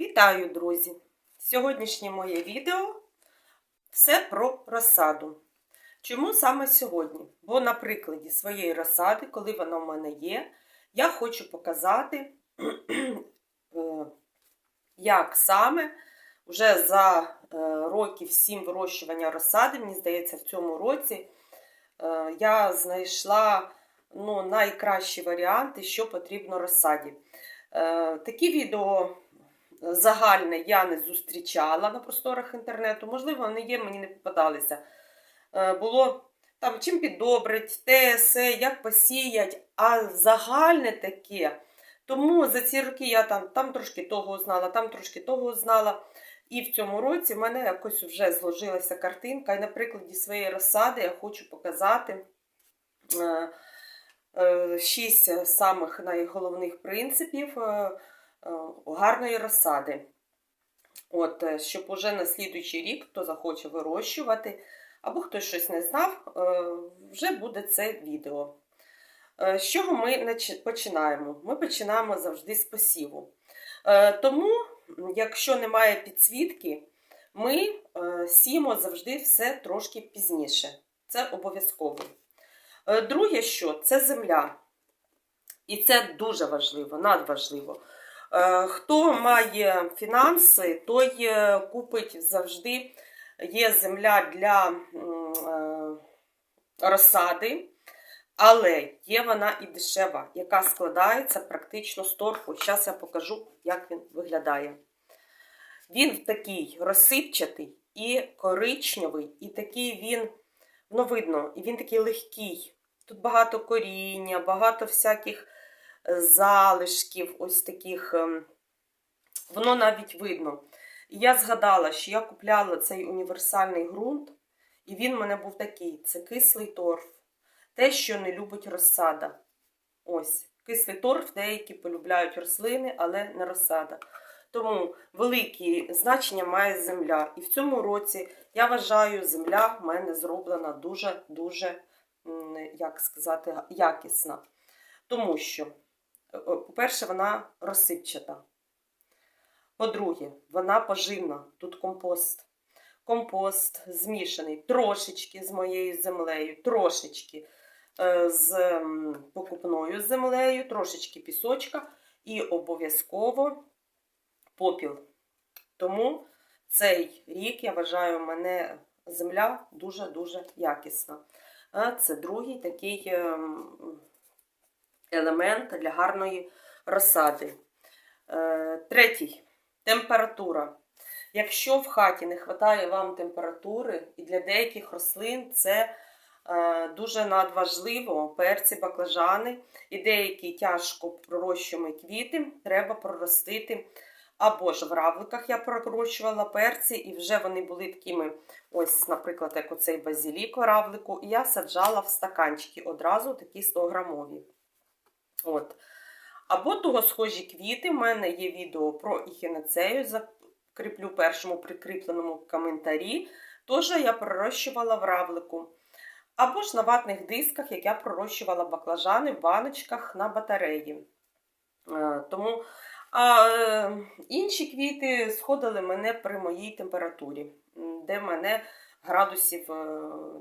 Вітаю, друзі! Сьогоднішнє моє відео все про розсаду. Чому саме сьогодні? Бо на прикладі своєї розсади, коли вона в мене є, я хочу показати, е, як саме вже за е, років 7 вирощування розсади, мені здається, в цьому році е, я знайшла ну, найкращі варіанти, що потрібно розсаді. Такі відео загальне я не зустрічала на просторах інтернету. Можливо, вони є, мені не попадалися. Е, Було там чим підобрить, те, се, як посіять, а загальне таке. Тому за ці роки я там там трошки того знала, там трошки того знала. І в цьому році в мене якось вже зложилася картинка. І на прикладі своєї розсади я хочу показати е, е, шість самих найголовних принципів гарної розсади. От, е, Щоб уже на слідуючий рік, хто захоче вирощувати, або хтось щось не знав, е, вже буде це відео. З чого ми починаємо? Ми починаємо завжди з посіву. Тому, якщо немає підсвітки, ми сіємо завжди все трошки пізніше. Це обов'язково. Друге, що це земля. І це дуже важливо, надважливо. Е, хто має фінанси, той е, купить завжди є земля для е, розсади, але є вона і дешева, яка складається практично з торфу. Зараз я покажу, як він виглядає. Він такий розсипчатий і коричневий, і такий він, ну, видно, і він такий легкий. Тут багато коріння, багато всяких залишків, ось таких, ем, воно навіть видно. І я згадала, що я купляла цей універсальний ґрунт, і він в мене був такий: це кислий торф. Те, що не любить розсада. Ось, кислий торф, деякі полюбляють рослини, але не розсада. Тому велике значення має земля. І в цьому році, я вважаю, земля в мене зроблена дуже-дуже, як сказати, якісна. Тому що по-перше, вона розсипчата. По-друге, вона поживна. Тут компост. Компост змішаний трошечки з моєю землею, трошечки е, з покупною землею, трошечки пісочка і обов'язково попіл. Тому цей рік, я вважаю, у мене земля дуже-дуже якісна. Це другий такий ем, елемент для гарної розсади. Е, третій температура. Якщо в хаті не вистачає вам температури, і для деяких рослин це е, дуже надважливо, перці, баклажани і деякі тяжко пророщуємо квіти, треба проростити. Або ж в равликах я пророщувала перці, і вже вони були такими, ось, наприклад, як оцей базилік равлику, і я саджала в стаканчики одразу такі 100 грамові. От. Або того схожі квіти. У мене є відео про іхінацею, закріплю першому прикріпленому коментарі. Тож я пророщувала в равлику. Або ж на ватних дисках, як я пророщувала баклажани в баночках на батареї. Е, тому а е, інші квіти сходили мене при моїй температурі, де мене градусів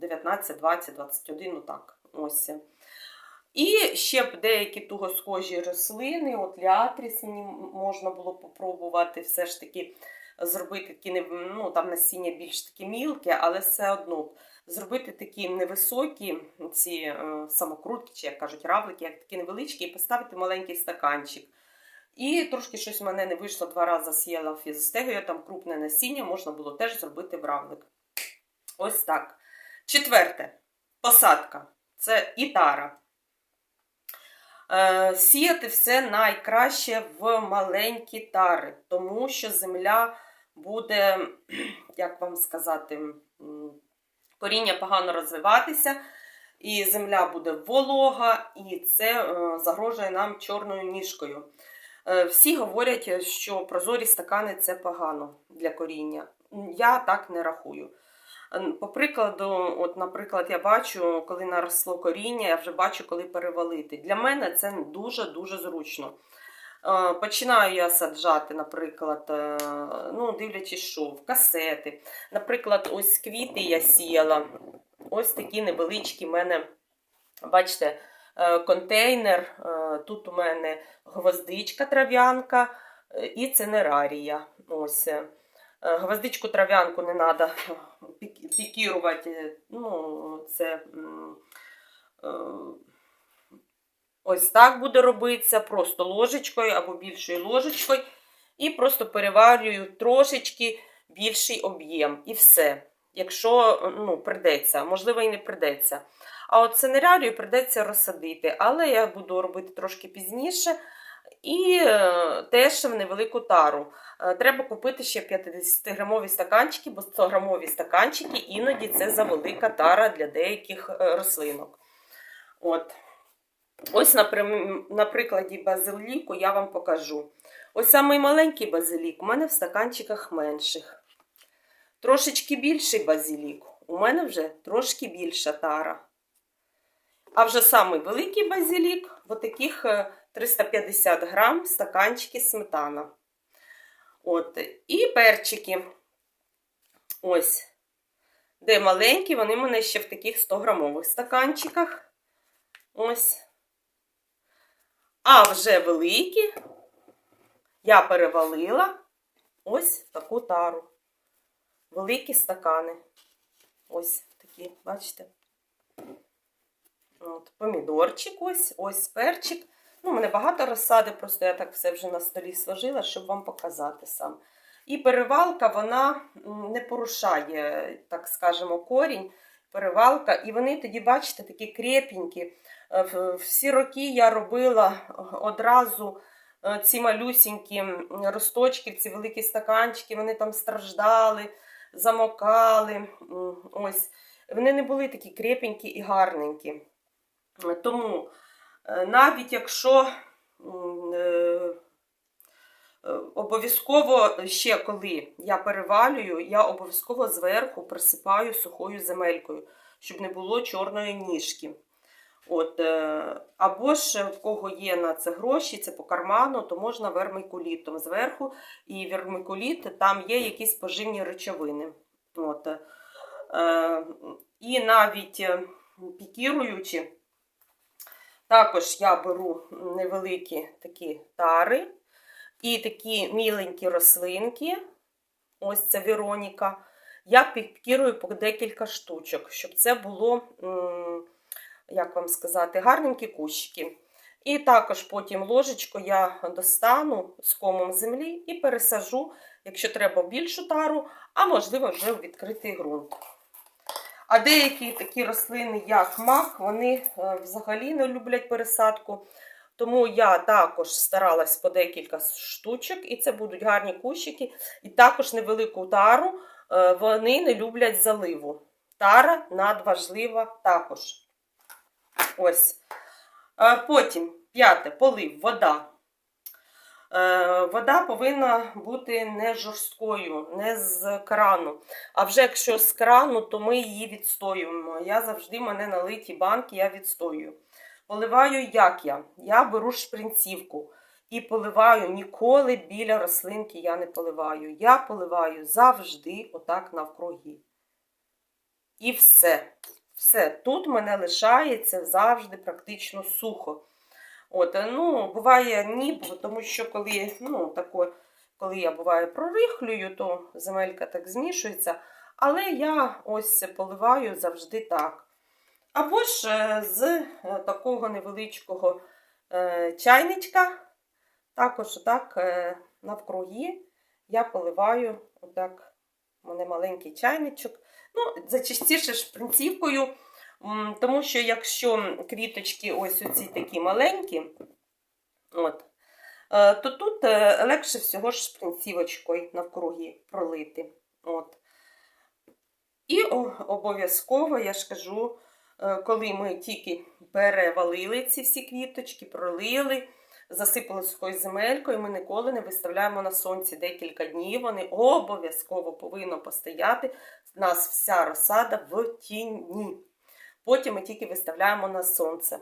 19, 20, 21, ну так, ось. І ще б деякі того схожі рослини, от ліатріс мені можна було попробувати все ж таки зробити такі ну, там насіння більш такі мілке, але все одно зробити такі невисокі ці е, самокрутки, чи як кажуть, равлики, як такі невеличкі, і поставити маленький стаканчик. І трошки щось в мене не вийшло два рази сіяла фізостегою, там крупне насіння, можна було теж зробити в равлик. Ось так. Четверте посадка це ітара. Е, сіяти все найкраще в маленькі тари, тому що земля буде, як вам сказати, коріння погано розвиватися, і земля буде волога, і це е, загрожує нам чорною ніжкою. Е, всі говорять, що прозорі стакани це погано для коріння. Я так не рахую. По прикладу, от, наприклад, я бачу, коли наросло коріння, я вже бачу, коли перевалити. Для мене це дуже-дуже зручно. Е, Починаю я саджати, наприклад, е, ну, дивлячись, що в касети. Наприклад, ось квіти я сіяла. Ось такі невеличкі в мене, бачите, е, контейнер. Тут у мене гвоздичка трав'янка і цинерарія. Ось. Е. Гвоздичку трав'янку не треба пікірувати. Ну, це е, ось так буде робитися, просто ложечкою або більшою ложечкою. І просто переварюю трошечки більший об'єм. І все. Якщо ну, придеться, можливо, і не придеться. А от цинерарію придеться розсадити, але я буду робити трошки пізніше. І е, теж в невелику тару. Е, Треба купити ще 50-грамові стаканчики, бо 100-грамові стаканчики іноді це завелика тара для деяких е, рослинок. От. Ось на, прикладі базиліку я вам покажу. Ось самий маленький базилік у мене в стаканчиках менших. Трошечки більший базилік. У мене вже трошки більша тара. А вже самий великий базилік, в таких е, 350 грам стаканчики сметана. От. І перчики. Ось. Де маленькі, вони в мене ще в таких 100 грамових стаканчиках. Ось. А вже великі я перевалила ось таку тару. Великі стакани. Ось такі, бачите? От, помідорчик ось, ось перчик. Ну, у мене багато розсади, просто я так все вже на столі сложила, щоб вам показати сам. І перевалка, вона не порушає, так скажемо, корінь. Перевалка, і вони тоді, бачите, такі крепенькі. Е, Всі роки я робила одразу е, ці малюсінькі росточки, ці великі стаканчики, вони там страждали, замокали. Ось. Вони не були такі крепенькі і гарненькі. Е, Тому е, навіть якщо е, е, обов'язково ще коли я перевалюю, я обов'язково зверху присипаю сухою земелькою, щоб не було чорної ніжки. От, е, або ж в кого є на це гроші, це по карману, то можна вермикулітом зверху. І вермикуліт там є якісь поживні речовини. От. Е, і навіть е, пікіруючи, також я беру невеликі такі тари і такі міленькі рослинки. Ось це Вероніка. Я пікірую по декілька штучок, щоб це було, як вам сказати, гарненькі кущики. І також потім ложечку я достану з комом землі і пересажу, якщо треба більшу тару, а можливо вже відкритий ґрунт. А деякі такі рослини, як мак, вони е, взагалі не люблять пересадку. Тому я також старалась по декілька штучок, і це будуть гарні кущики. І також невелику тару е, вони не люблять заливу. Тара надважлива також. Ось. Е, Потім, п'яте, полив, вода. Е, Вода повинна бути не жорсткою, не з крану. А вже якщо з крану, то ми її відстоюємо. Я завжди мене налиті банки, я відстоюю. Поливаю як я? Я беру шпринцівку і поливаю ніколи біля рослинки я не поливаю. Я поливаю завжди отак навкруги. І все. Все. Тут мене лишається завжди практично сухо. От, е, ну, буває ні, тому що коли, ну, тако, коли я буває прорихлюю, то земелька так змішується. Але я ось поливаю завжди так. Або ж е, з е, такого невеличкого чайничка, також отак е, навкруги я поливаю, отак, у мене маленький чайничок. Ну, зачастіше шпринцівкою, тому що якщо квіточки ось оці такі маленькі, от, е, то тут е, легше всього ж шпринцівочкою навкруги пролити. От. І обов'язково, я ж кажу, е, коли ми тільки перевалили ці всі квіточки, пролили, засипали сухою земелькою, ми ніколи не виставляємо на сонці декілька днів. Вони обов'язково повинно постояти. У нас вся розсада в тіні. Потім ми тільки виставляємо на сонце.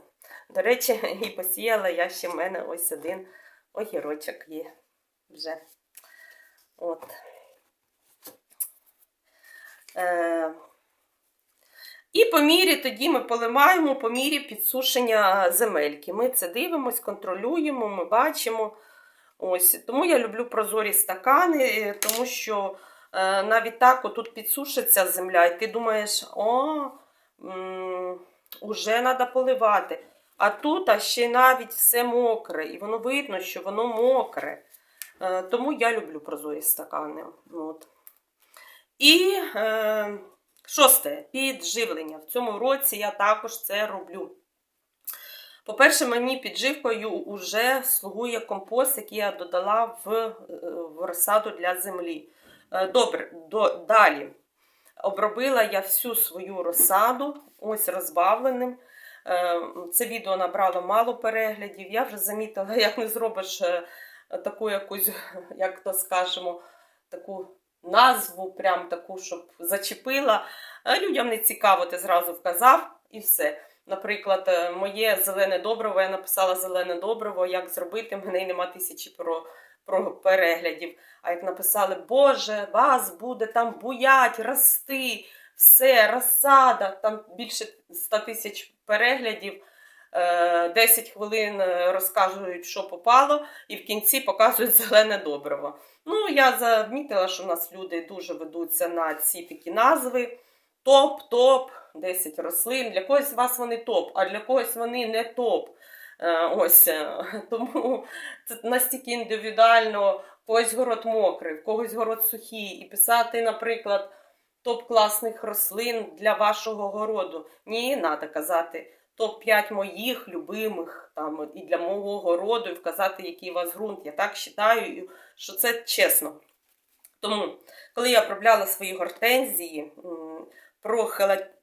До речі, і посіяла я ще в мене ось один огірочок є вже. От. Е, і по мірі тоді ми поливаємо по мірі підсушення земельки. Ми це дивимось, контролюємо, ми бачимо. Ось. Тому я люблю прозорі стакани, е, тому що е, навіть так отут підсушиться земля, і ти думаєш, о, уже треба поливати. А тут а ще навіть все мокре, і воно видно, що воно мокре. Е, тому я люблю прозорі стакани. От. І е, шосте підживлення. В цьому році я також це роблю. По-перше, мені підживкою вже слугує компост, який я додала в, е, в розсаду для землі. Е, Добре, до, далі. Обробила я всю свою розсаду, ось розбавленим. Е, Це відео набрало мало переглядів. Я вже замітила, як не зробиш е, таку якусь, як то скажемо, таку назву, прям таку, щоб зачепила. Людям не цікаво, ти зразу вказав і все. Наприклад, е, моє зелене добриво, я написала зелене добриво, як зробити, в мене нема тисячі про переглядів. А як написали, Боже, вас буде там буять, рости, все, розсада, там більше 100 тисяч переглядів. Е, 10 хвилин е, розказують, що попало, і в кінці показують зелене добриво. Ну, я замітила, що в нас люди дуже ведуться на ці такі назви. Топ, топ, 10 рослин. Для когось вас вони топ, а для когось вони не топ. Е, Ось е, тому це настільки індивідуально, когось город мокрий, в когось город сухий. І писати, наприклад, топ класних рослин для вашого городу. Ні, треба казати топ-5 моїх любимих там, і для мого городу, і вказати, який у вас ґрунт. Я так вважаю, що це чесно. Тому, коли я обробляла свої гортензії, про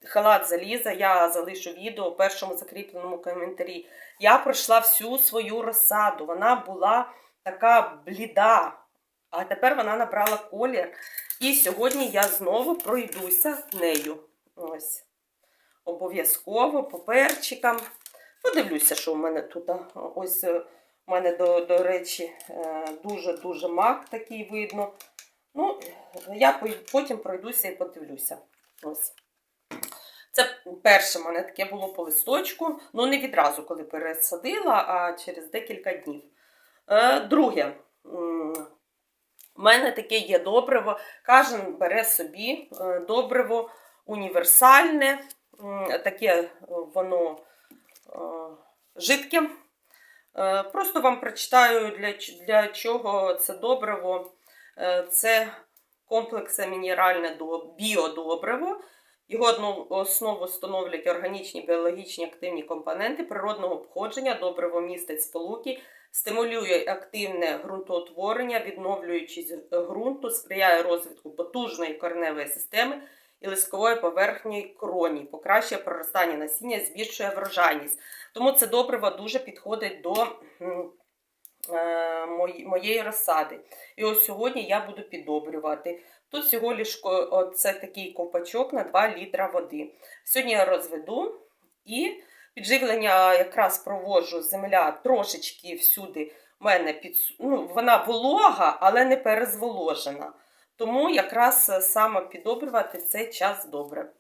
халат, заліза, я залишу відео у першому закріпленому коментарі. Я пройшла всю свою розсаду. Вона була така бліда, а тепер вона набрала колір. І сьогодні я знову пройдуся нею. Ось. Обов'язково по перчикам. Подивлюся, що в мене тут. Ось е, у мене, до, до речі, е, дуже-дуже мак такий видно. Ну, я потім пройдуся і подивлюся. Ось. Це перше в мене таке було по листочку. Ну, не відразу, коли пересадила, а через декілька днів. Е, друге. У мене таке є добриво. Кожен бере собі е, добриво універсальне. Таке е, воно жидке. Просто вам прочитаю, для, чого це добриво. Це комплексне мінеральне біодобриво. Його основу становлять органічні біологічні активні компоненти природного походження, добриво містить сполуки, стимулює активне ґрунтоутворення, відновлюючись ґрунту, сприяє розвитку потужної кореневої системи і листкової поверхні кроні, покращує проростання насіння, збільшує врожайність. Тому це добриво дуже підходить до моєї розсади. І ось сьогодні я буду піддобрювати. Тут всього лиш ко- це такий ковпачок на 2 літра води. Сьогодні я розведу і підживлення якраз проводжу земля трошечки всюди. в мене під, ну, вона волога, але не перезволожена. Тому якраз е, саме підобрювати цей час добре.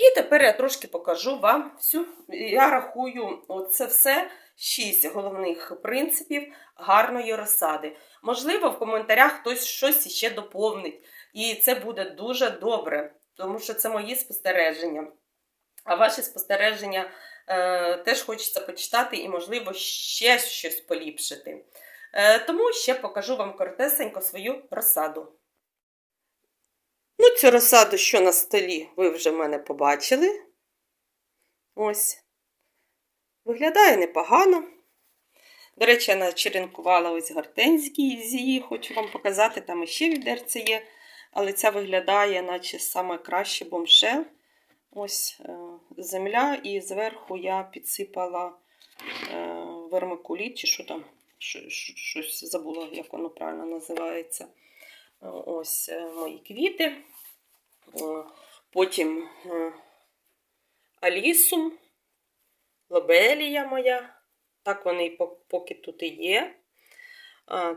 І тепер я трошки покажу вам всю. Я рахую, це все шість головних принципів гарної розсади. Можливо, в коментарях хтось щось іще доповнить. І це буде дуже добре, тому що це мої спостереження. А ваші спостереження е, теж хочеться почитати і, можливо, ще щось поліпшити. Е, тому ще покажу вам коротесенько свою розсаду. Ну, цю розсаду, що на столі, ви вже в мене побачили. Ось. Виглядає непогано. До речі, я начеренкувала ось гортензії, хочу вам показати, там іще відерце є. Але ця виглядає, наче саме краще бомшел. Ось е, земля, і зверху я підсипала е, вермикуліт, чи що там, що, що- щось забула, як воно правильно називається. Ось е, мої квіти. Потім е, алісум, лобелія моя. Так вони поки тут і є.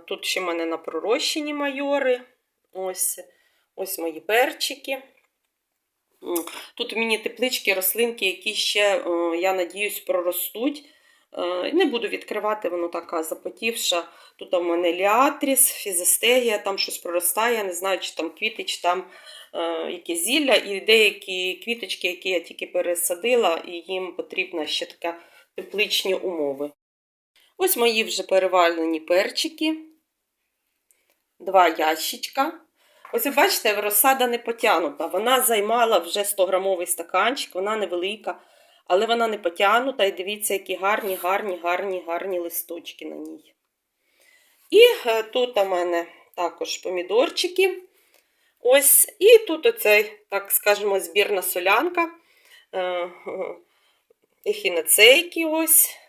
Тут ще в мене на пророщені майори. Ось, ось мої перчики. Тут у мене теплички, рослинки, які ще, я надіюсь, проростуть. Е, Не буду відкривати, воно така запотівша. Тут у мене ліатріс, фізистегія, там щось проростає, не знаю, чи там квіти, чи там е, яке зілля, і деякі квіточки, які я тільки пересадила, і їм потрібна ще така тепличні умови. Ось мої вже перевалені перчики. Два ящичка. Ось ви бачите, розсада не потягнута. Вона займала вже 100-грамовий стаканчик, вона невелика, але вона не потягнута. І дивіться, які гарні, гарні, гарні, гарні листочки на ній. І е, тут у мене також помідорчики. Ось, і тут оцей, так скажемо, збірна солянка. Ехінацейки ось.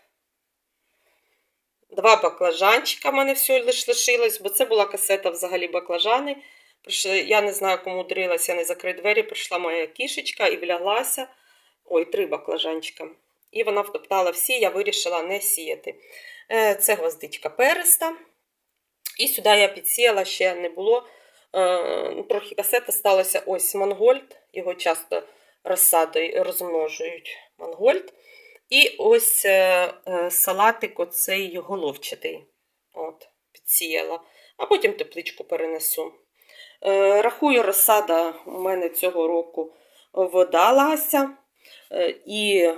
Два баклажанчика в мене все лиш лишилось, бо це була касета взагалі баклажани. Я не знаю, кому удрилася не закрити двері. Прийшла моя кішечка і вляглася. Ой, три баклажанчика. І вона втоптала всі, я вирішила не сіяти. Е, Це гвоздичка переста. І сюди я підсіяла, ще не було. Е, Трохи касета сталося ось мангольд. Його часто розсадою розмножують мангольд. І ось е, салатик оцей головчатий. От, підсіяла. А потім тепличку перенесу. Рахую, розсада у мене цього року вдалася. Е, І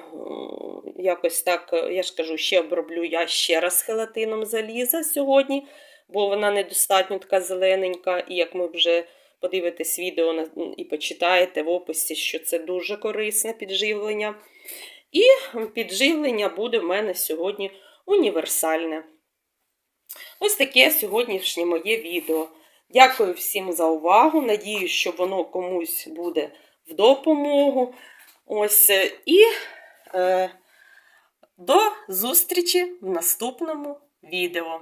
якось так, е, я ж кажу, ще оброблю я ще раз хелатином заліза сьогодні, бо вона недостатньо така зелененька. І як ми вже подивитесь відео і почитаєте в описі, що це дуже корисне підживлення. І підживлення буде в мене сьогодні універсальне. Ось таке сьогоднішнє моє відео. Дякую всім за увагу. Надіюсь, що воно комусь буде в допомогу. Ось е, і е, до зустрічі в наступному відео.